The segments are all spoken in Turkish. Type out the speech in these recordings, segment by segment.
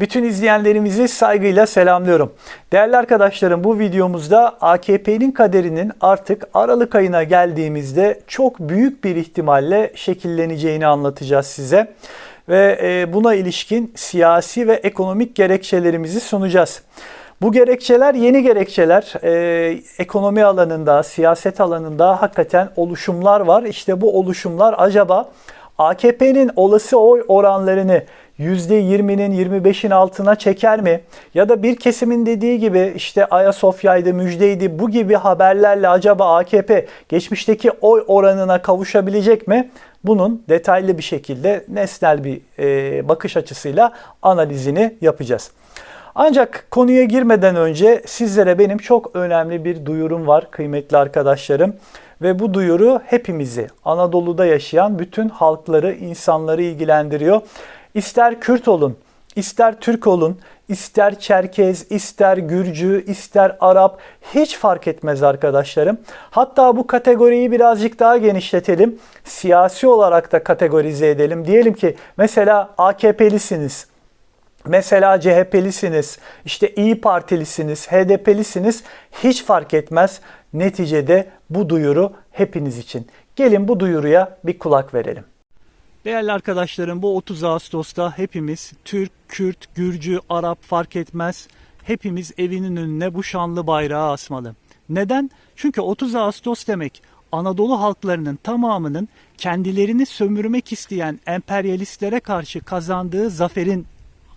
Bütün izleyenlerimizi saygıyla selamlıyorum. Değerli arkadaşlarım bu videomuzda AKP'nin kaderinin artık Aralık ayına geldiğimizde çok büyük bir ihtimalle şekilleneceğini anlatacağız size. Ve e, buna ilişkin siyasi ve ekonomik gerekçelerimizi sunacağız. Bu gerekçeler yeni gerekçeler. Ee, ekonomi alanında, siyaset alanında hakikaten oluşumlar var. İşte bu oluşumlar acaba AKP'nin olası oy oranlarını %20'nin 25'in altına çeker mi? Ya da bir kesimin dediği gibi işte Ayasofya'ydı, müjdeydi bu gibi haberlerle acaba AKP geçmişteki oy oranına kavuşabilecek mi? Bunun detaylı bir şekilde nesnel bir e, bakış açısıyla analizini yapacağız. Ancak konuya girmeden önce sizlere benim çok önemli bir duyurum var kıymetli arkadaşlarım. Ve bu duyuru hepimizi, Anadolu'da yaşayan bütün halkları, insanları ilgilendiriyor. İster Kürt olun, ister Türk olun, ister Çerkez, ister Gürcü, ister Arap hiç fark etmez arkadaşlarım. Hatta bu kategoriyi birazcık daha genişletelim. Siyasi olarak da kategorize edelim. Diyelim ki mesela AKP'lisiniz. Mesela CHP'lisiniz, işte İyi Partilisiniz, HDP'lisiniz hiç fark etmez. Neticede bu duyuru hepiniz için. Gelin bu duyuruya bir kulak verelim. Değerli arkadaşlarım bu 30 Ağustos'ta hepimiz Türk, Kürt, Gürcü, Arap fark etmez. Hepimiz evinin önüne bu şanlı bayrağı asmalı. Neden? Çünkü 30 Ağustos demek Anadolu halklarının tamamının kendilerini sömürmek isteyen emperyalistlere karşı kazandığı zaferin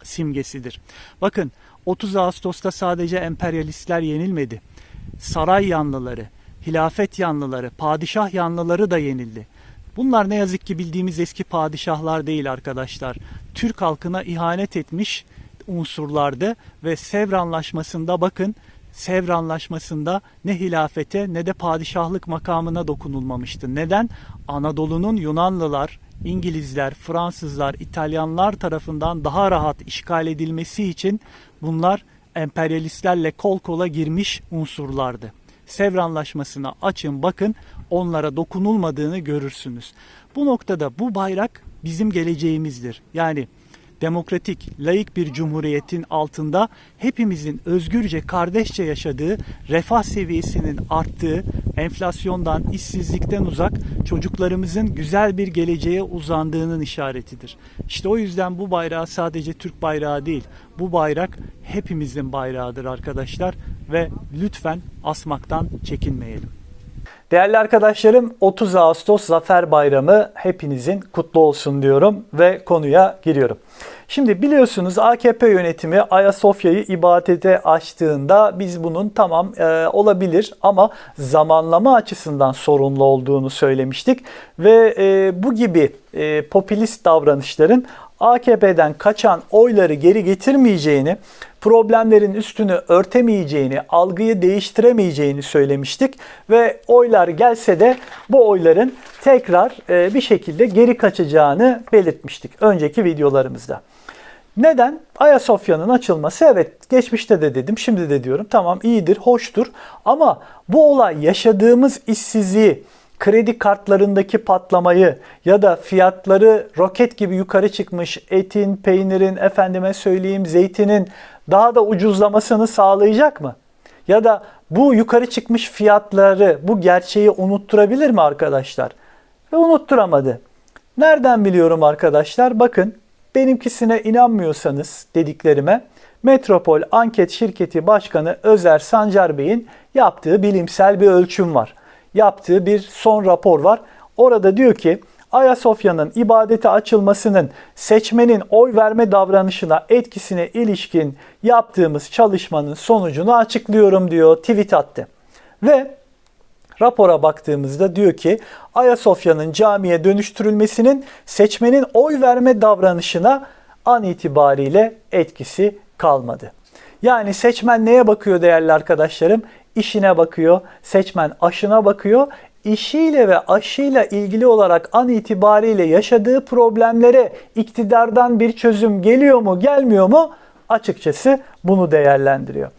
simgesidir. Bakın 30 Ağustos'ta sadece emperyalistler yenilmedi. Saray yanlıları, hilafet yanlıları, padişah yanlıları da yenildi. Bunlar ne yazık ki bildiğimiz eski padişahlar değil arkadaşlar. Türk halkına ihanet etmiş unsurlardı ve Sevr Anlaşması'nda bakın Sevr Anlaşması'nda ne hilafete ne de padişahlık makamına dokunulmamıştı. Neden? Anadolu'nun Yunanlılar, İngilizler, Fransızlar, İtalyanlar tarafından daha rahat işgal edilmesi için bunlar emperyalistlerle kol kola girmiş unsurlardı. Sevr Anlaşması'na açın bakın onlara dokunulmadığını görürsünüz. Bu noktada bu bayrak bizim geleceğimizdir. Yani demokratik, layık bir cumhuriyetin altında hepimizin özgürce, kardeşçe yaşadığı, refah seviyesinin arttığı, enflasyondan, işsizlikten uzak, çocuklarımızın güzel bir geleceğe uzandığının işaretidir. İşte o yüzden bu bayrağı sadece Türk bayrağı değil, bu bayrak hepimizin bayrağıdır arkadaşlar ve lütfen asmaktan çekinmeyelim. Değerli arkadaşlarım 30 Ağustos Zafer Bayramı hepinizin kutlu olsun diyorum ve konuya giriyorum. Şimdi biliyorsunuz AKP yönetimi Ayasofya'yı ibadete açtığında biz bunun tamam e, olabilir ama zamanlama açısından sorunlu olduğunu söylemiştik. Ve e, bu gibi e, popülist davranışların AKP'den kaçan oyları geri getirmeyeceğini, problemlerin üstünü örtemeyeceğini, algıyı değiştiremeyeceğini söylemiştik ve oylar gelse de bu oyların tekrar e, bir şekilde geri kaçacağını belirtmiştik önceki videolarımızda. Neden? Ayasofya'nın açılması evet geçmişte de dedim şimdi de diyorum tamam iyidir, hoştur ama bu olay yaşadığımız işsizliği, kredi kartlarındaki patlamayı ya da fiyatları roket gibi yukarı çıkmış etin, peynirin, efendime söyleyeyim zeytinin daha da ucuzlamasını sağlayacak mı? Ya da bu yukarı çıkmış fiyatları bu gerçeği unutturabilir mi arkadaşlar? Ve unutturamadı. Nereden biliyorum arkadaşlar? Bakın benimkisine inanmıyorsanız dediklerime Metropol Anket Şirketi Başkanı Özer Sancar Bey'in yaptığı bilimsel bir ölçüm var yaptığı bir son rapor var. Orada diyor ki Ayasofya'nın ibadete açılmasının seçmenin oy verme davranışına etkisine ilişkin yaptığımız çalışmanın sonucunu açıklıyorum diyor tweet attı. Ve rapora baktığımızda diyor ki Ayasofya'nın camiye dönüştürülmesinin seçmenin oy verme davranışına an itibariyle etkisi kalmadı. Yani seçmen neye bakıyor değerli arkadaşlarım? İşine bakıyor, seçmen aşına bakıyor. İşiyle ve aşıyla ilgili olarak an itibariyle yaşadığı problemlere iktidardan bir çözüm geliyor mu, gelmiyor mu? Açıkçası bunu değerlendiriyor.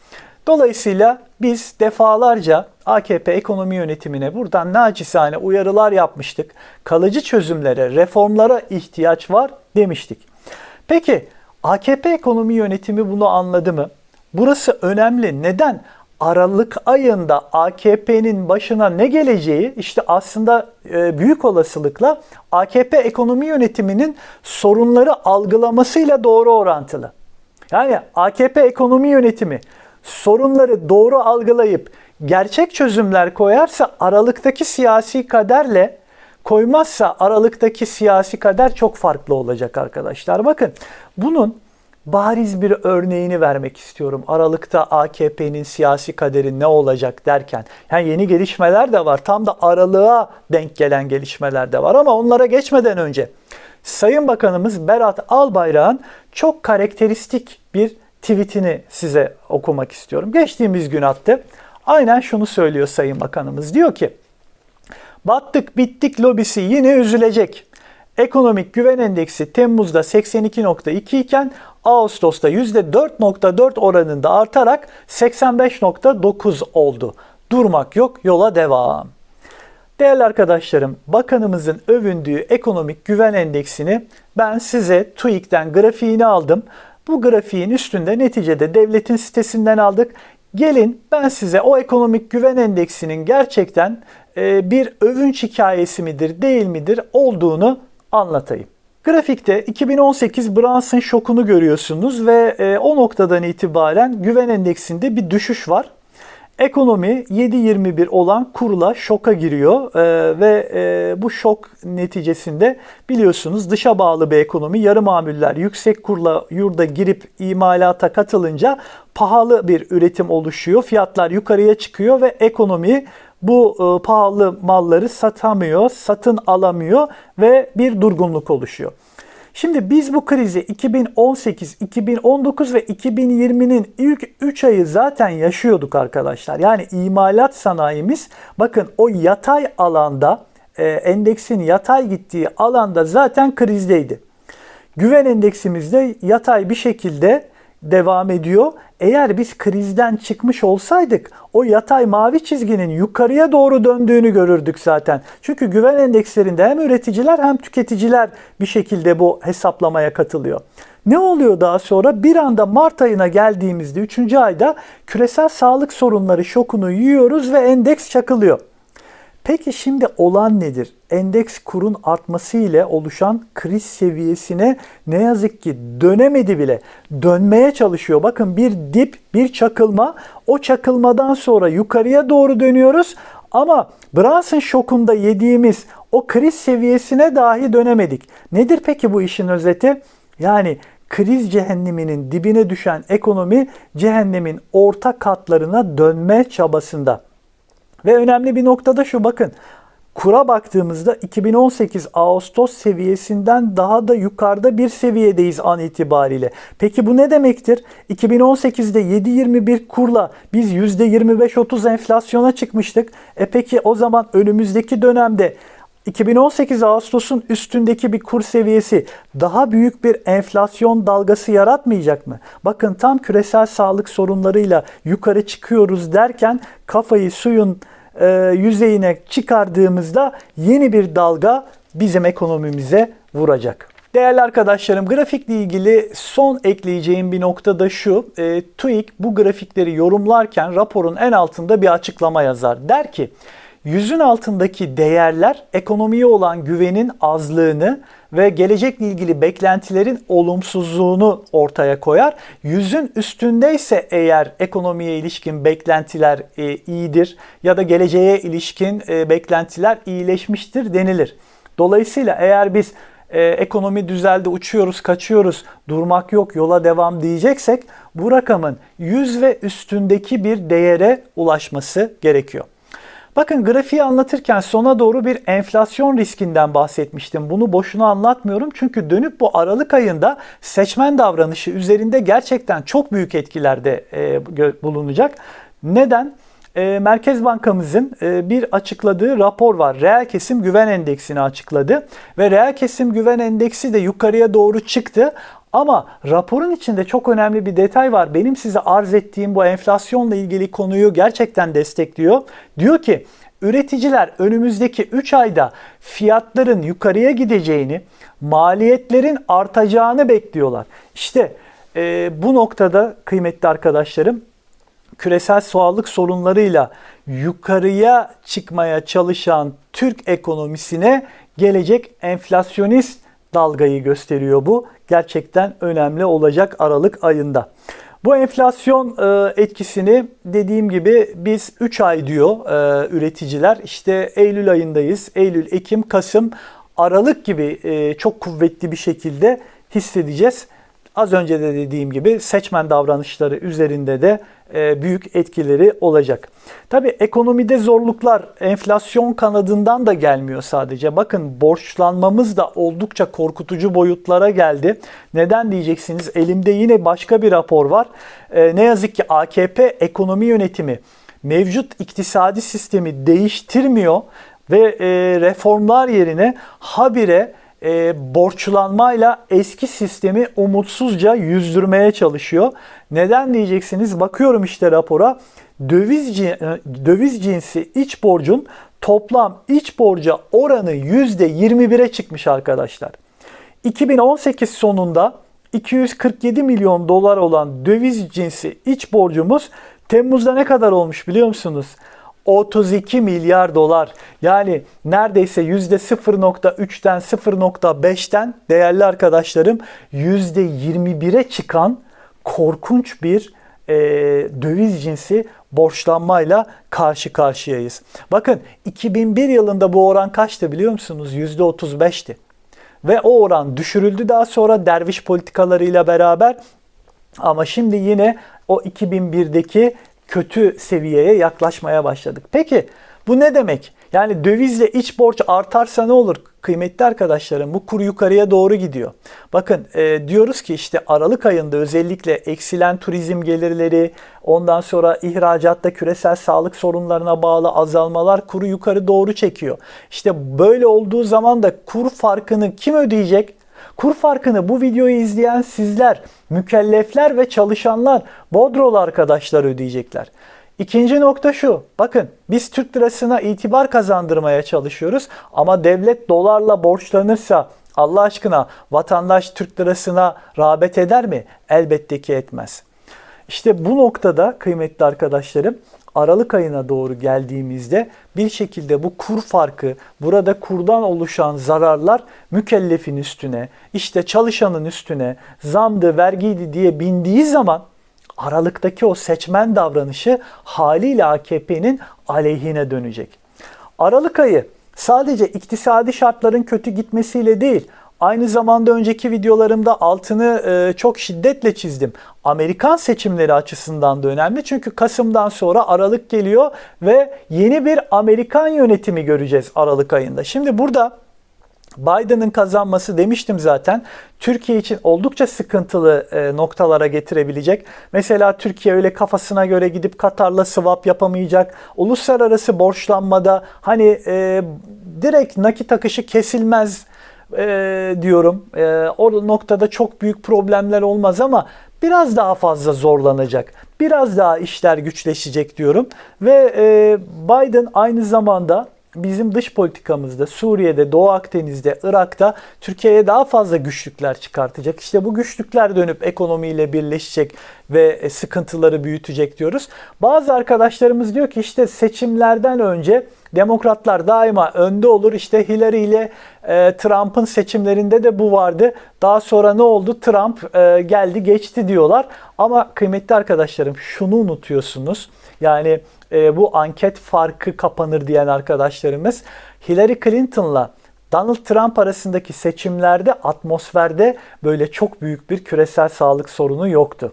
Dolayısıyla biz defalarca AKP ekonomi yönetimine buradan naçizane uyarılar yapmıştık. Kalıcı çözümlere, reformlara ihtiyaç var demiştik. Peki AKP ekonomi yönetimi bunu anladı mı? Burası önemli. Neden? Aralık ayında AKP'nin başına ne geleceği işte aslında e, büyük olasılıkla AKP ekonomi yönetiminin sorunları algılamasıyla doğru orantılı. Yani AKP ekonomi yönetimi sorunları doğru algılayıp gerçek çözümler koyarsa aralıktaki siyasi kaderle koymazsa aralıktaki siyasi kader çok farklı olacak arkadaşlar. Bakın bunun bariz bir örneğini vermek istiyorum. Aralıkta AKP'nin siyasi kaderi ne olacak derken. Yani yeni gelişmeler de var. Tam da aralığa denk gelen gelişmeler de var ama onlara geçmeden önce Sayın Bakanımız Berat Albayrak'ın çok karakteristik bir tweetini size okumak istiyorum. Geçtiğimiz gün attı. Aynen şunu söylüyor Sayın Bakanımız. Diyor ki Battık bittik lobisi yine üzülecek. Ekonomik güven endeksi Temmuz'da 82.2 iken Ağustos'ta %4.4 oranında artarak 85.9 oldu. Durmak yok, yola devam. Değerli arkadaşlarım, bakanımızın övündüğü ekonomik güven endeksini ben size TÜİK'ten grafiğini aldım. Bu grafiğin üstünde neticede devletin sitesinden aldık. Gelin ben size o ekonomik güven endeksinin gerçekten e, bir övünç hikayesi midir, değil midir olduğunu anlatayım. Grafikte 2018 Brunson şokunu görüyorsunuz ve e, o noktadan itibaren güven endeksinde bir düşüş var. Ekonomi 7.21 olan kurla şoka giriyor ee, ve e, bu şok neticesinde biliyorsunuz dışa bağlı bir ekonomi yarı mamuller yüksek kurla yurda girip imalata katılınca pahalı bir üretim oluşuyor. Fiyatlar yukarıya çıkıyor ve ekonomi bu e, pahalı malları satamıyor, satın alamıyor ve bir durgunluk oluşuyor. Şimdi biz bu krizi 2018, 2019 ve 2020'nin ilk 3 ayı zaten yaşıyorduk arkadaşlar. Yani imalat sanayimiz bakın o yatay alanda e, endeksin yatay gittiği alanda zaten krizdeydi. Güven endeksimizde yatay bir şekilde devam ediyor. Eğer biz krizden çıkmış olsaydık o yatay mavi çizginin yukarıya doğru döndüğünü görürdük zaten. Çünkü güven endekslerinde hem üreticiler hem tüketiciler bir şekilde bu hesaplamaya katılıyor. Ne oluyor daha sonra? Bir anda Mart ayına geldiğimizde 3. ayda küresel sağlık sorunları şokunu yiyoruz ve endeks çakılıyor. Peki şimdi olan nedir? Endeks kurun artması ile oluşan kriz seviyesine ne yazık ki dönemedi bile. Dönmeye çalışıyor. Bakın bir dip, bir çakılma. O çakılmadan sonra yukarıya doğru dönüyoruz. Ama Brunson şokunda yediğimiz o kriz seviyesine dahi dönemedik. Nedir peki bu işin özeti? Yani kriz cehenneminin dibine düşen ekonomi cehennemin orta katlarına dönme çabasında. Ve önemli bir noktada şu bakın. Kura baktığımızda 2018 Ağustos seviyesinden daha da yukarıda bir seviyedeyiz an itibariyle. Peki bu ne demektir? 2018'de 7.21 kurla biz %25-30 enflasyona çıkmıştık. E peki o zaman önümüzdeki dönemde 2018 Ağustos'un üstündeki bir kur seviyesi daha büyük bir enflasyon dalgası yaratmayacak mı? Bakın tam küresel sağlık sorunlarıyla yukarı çıkıyoruz derken kafayı suyun e, yüzeyine çıkardığımızda yeni bir dalga bizim ekonomimize vuracak. Değerli arkadaşlarım grafikle ilgili son ekleyeceğim bir nokta da şu. E, TÜİK bu grafikleri yorumlarken raporun en altında bir açıklama yazar. Der ki Yüzün altındaki değerler ekonomiye olan güvenin azlığını ve gelecekle ilgili beklentilerin olumsuzluğunu ortaya koyar. Yüzün üstündeyse eğer ekonomiye ilişkin beklentiler e, iyidir ya da geleceğe ilişkin e, beklentiler iyileşmiştir denilir. Dolayısıyla eğer biz e, ekonomi düzeldi, uçuyoruz, kaçıyoruz, durmak yok, yola devam diyeceksek bu rakamın 100 ve üstündeki bir değere ulaşması gerekiyor. Bakın grafiği anlatırken sona doğru bir enflasyon riskinden bahsetmiştim. Bunu boşuna anlatmıyorum çünkü dönüp bu Aralık ayında seçmen davranışı üzerinde gerçekten çok büyük etkilerde e, bulunacak. Neden? E, Merkez Bankamızın e, bir açıkladığı rapor var. Reel kesim güven endeksini açıkladı ve reel kesim güven endeksi de yukarıya doğru çıktı. Ama raporun içinde çok önemli bir detay var. Benim size arz ettiğim bu enflasyonla ilgili konuyu gerçekten destekliyor. Diyor ki üreticiler önümüzdeki 3 ayda fiyatların yukarıya gideceğini, maliyetlerin artacağını bekliyorlar. İşte e, bu noktada kıymetli arkadaşlarım küresel sağlık sorunlarıyla yukarıya çıkmaya çalışan Türk ekonomisine gelecek enflasyonist dalgayı gösteriyor bu. Gerçekten önemli olacak Aralık ayında. Bu enflasyon e, etkisini dediğim gibi biz 3 ay diyor e, üreticiler. İşte Eylül ayındayız. Eylül, Ekim, Kasım, Aralık gibi e, çok kuvvetli bir şekilde hissedeceğiz. Az önce de dediğim gibi seçmen davranışları üzerinde de e, büyük etkileri olacak. Tabii ekonomide zorluklar enflasyon kanadından da gelmiyor sadece. Bakın borçlanmamız da oldukça korkutucu boyutlara geldi. Neden diyeceksiniz? Elimde yine başka bir rapor var. E, ne yazık ki AKP ekonomi yönetimi mevcut iktisadi sistemi değiştirmiyor ve e, reformlar yerine habire e, borçlanmayla eski sistemi umutsuzca yüzdürmeye çalışıyor. Neden diyeceksiniz? Bakıyorum işte rapora. Döviz, e, döviz cinsi iç borcun toplam iç borca oranı %21'e çıkmış arkadaşlar. 2018 sonunda 247 milyon dolar olan döviz cinsi iç borcumuz Temmuz'da ne kadar olmuş biliyor musunuz? 32 milyar dolar. Yani neredeyse %0.3'ten 0.5'ten değerli arkadaşlarım %21'e çıkan korkunç bir e, döviz cinsi borçlanmayla karşı karşıyayız. Bakın 2001 yılında bu oran kaçtı biliyor musunuz? %35'ti. Ve o oran düşürüldü daha sonra derviş politikalarıyla beraber ama şimdi yine o 2001'deki kötü seviyeye yaklaşmaya başladık. Peki bu ne demek? Yani dövizle iç borç artarsa ne olur? Kıymetli arkadaşlarım bu kur yukarıya doğru gidiyor. Bakın e, diyoruz ki işte Aralık ayında özellikle eksilen turizm gelirleri, ondan sonra ihracatta küresel sağlık sorunlarına bağlı azalmalar kuru yukarı doğru çekiyor. İşte böyle olduğu zaman da kur farkını kim ödeyecek? Kur farkını bu videoyu izleyen sizler, mükellefler ve çalışanlar, Bodrolu arkadaşlar ödeyecekler. İkinci nokta şu. Bakın biz Türk lirasına itibar kazandırmaya çalışıyoruz ama devlet dolarla borçlanırsa Allah aşkına vatandaş Türk lirasına rağbet eder mi? Elbette ki etmez. İşte bu noktada kıymetli arkadaşlarım Aralık ayına doğru geldiğimizde bir şekilde bu kur farkı, burada kurdan oluşan zararlar mükellefin üstüne, işte çalışanın üstüne, zamdı, vergiydi diye bindiği zaman Aralıktaki o seçmen davranışı haliyle AKP'nin aleyhine dönecek. Aralık ayı sadece iktisadi şartların kötü gitmesiyle değil, Aynı zamanda önceki videolarımda altını e, çok şiddetle çizdim. Amerikan seçimleri açısından da önemli. Çünkü Kasım'dan sonra Aralık geliyor ve yeni bir Amerikan yönetimi göreceğiz Aralık ayında. Şimdi burada Biden'ın kazanması demiştim zaten Türkiye için oldukça sıkıntılı e, noktalara getirebilecek. Mesela Türkiye öyle kafasına göre gidip Katar'la swap yapamayacak. Uluslararası borçlanmada hani e, direkt nakit akışı kesilmez e, diyorum. E, o noktada çok büyük problemler olmaz ama biraz daha fazla zorlanacak. Biraz daha işler güçleşecek diyorum. Ve e, Biden aynı zamanda bizim dış politikamızda Suriye'de, Doğu Akdeniz'de, Irak'ta Türkiye'ye daha fazla güçlükler çıkartacak. İşte bu güçlükler dönüp ekonomiyle birleşecek ve e, sıkıntıları büyütecek diyoruz. Bazı arkadaşlarımız diyor ki işte seçimlerden önce Demokratlar daima önde olur. İşte Hillary ile e, Trump'ın seçimlerinde de bu vardı. Daha sonra ne oldu? Trump e, geldi geçti diyorlar. Ama kıymetli arkadaşlarım şunu unutuyorsunuz. Yani e, bu anket farkı kapanır diyen arkadaşlarımız Hillary Clinton'la Donald Trump arasındaki seçimlerde atmosferde böyle çok büyük bir küresel sağlık sorunu yoktu.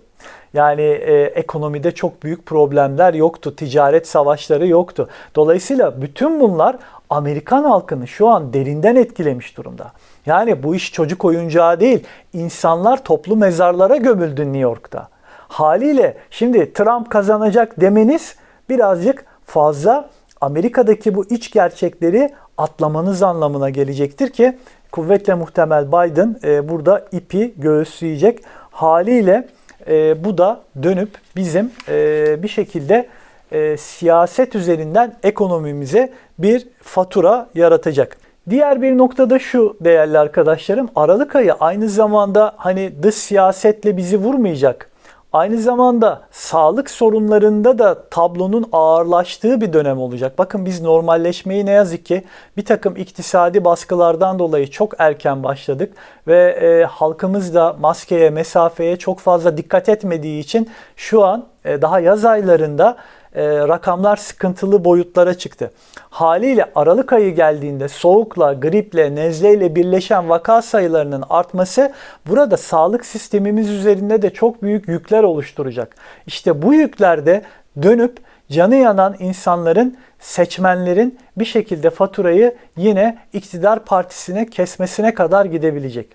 Yani e, ekonomide çok büyük problemler yoktu, ticaret savaşları yoktu. Dolayısıyla bütün bunlar Amerikan halkını şu an derinden etkilemiş durumda. Yani bu iş çocuk oyuncağı değil. İnsanlar toplu mezarlara gömüldü New York'ta. Haliyle şimdi Trump kazanacak demeniz birazcık fazla Amerika'daki bu iç gerçekleri atlamanız anlamına gelecektir ki kuvvetle muhtemel Biden e, burada ipi göğüsleyecek. Haliyle e, bu da dönüp bizim e, bir şekilde e, siyaset üzerinden ekonomimize bir fatura yaratacak. Diğer bir nokta da şu değerli arkadaşlarım. Aralık ayı aynı zamanda hani dış siyasetle bizi vurmayacak. Aynı zamanda sağlık sorunlarında da tablonun ağırlaştığı bir dönem olacak. Bakın biz normalleşmeyi ne yazık ki bir takım iktisadi baskılardan dolayı çok erken başladık ve e, halkımız da maskeye, mesafeye çok fazla dikkat etmediği için şu an e, daha yaz aylarında e, rakamlar sıkıntılı boyutlara çıktı. Haliyle Aralık ayı geldiğinde soğukla, griple, nezleyle birleşen vaka sayılarının artması burada sağlık sistemimiz üzerinde de çok büyük yükler oluşturacak. İşte bu yükler de dönüp canı yanan insanların, seçmenlerin bir şekilde faturayı yine iktidar partisine kesmesine kadar gidebilecek.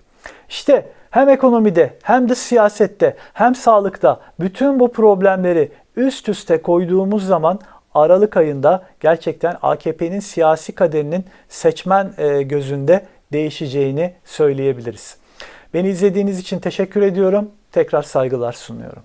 İşte hem ekonomide hem de siyasette hem sağlıkta bütün bu problemleri üst üste koyduğumuz zaman Aralık ayında gerçekten AKP'nin siyasi kaderinin seçmen e, gözünde değişeceğini söyleyebiliriz. Beni izlediğiniz için teşekkür ediyorum. Tekrar saygılar sunuyorum.